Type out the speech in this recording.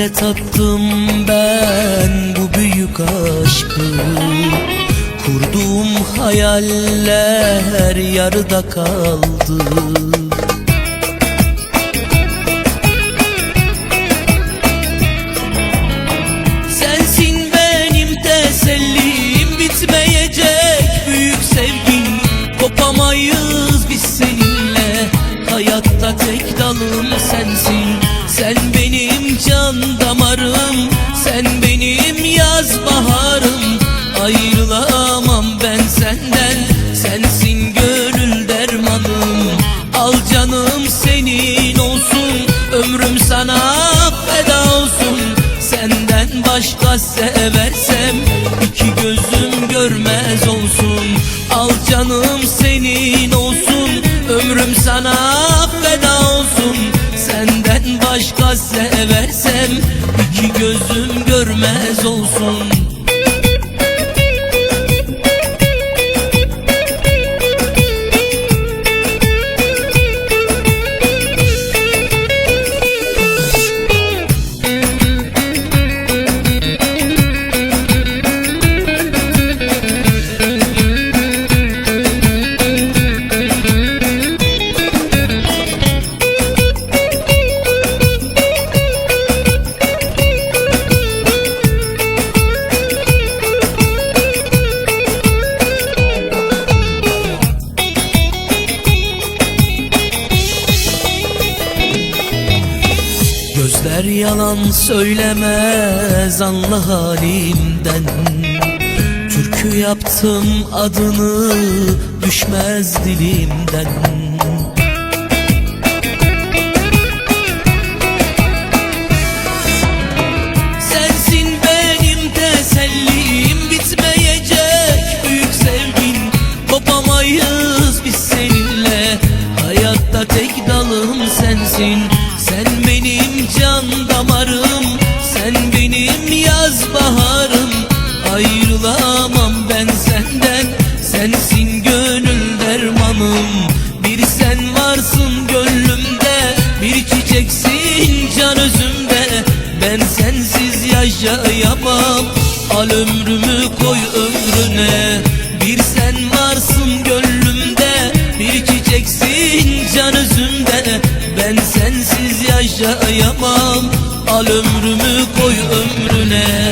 Nerede tattım ben bu büyük aşkı? Kurduğum hayaller yarıda kaldı. Sensin benim tesellim bitmeyecek büyük sevgim. Kopamayız biz seninle hayatta tek dalım sensin. Sen benim canım senin olsun ömrüm sana feda olsun. Senden başka seversem iki gözüm görmez olsun. Al canım senin olsun ömrüm sana feda olsun. Senden başka seversem iki gözüm görmez olsun Gözler yalan söylemez anla halimden. Türkü yaptım adını düşmez dilimden damarım sen benim yaz baharım. Ayrılamam ben senden sensin gönül dermanım. Bir sen varsın gönlümde bir çiçeksin can özümde. Ben sensiz yaşayamam Al ömrümü koy ömrüne Al ömrümü koy ömrüne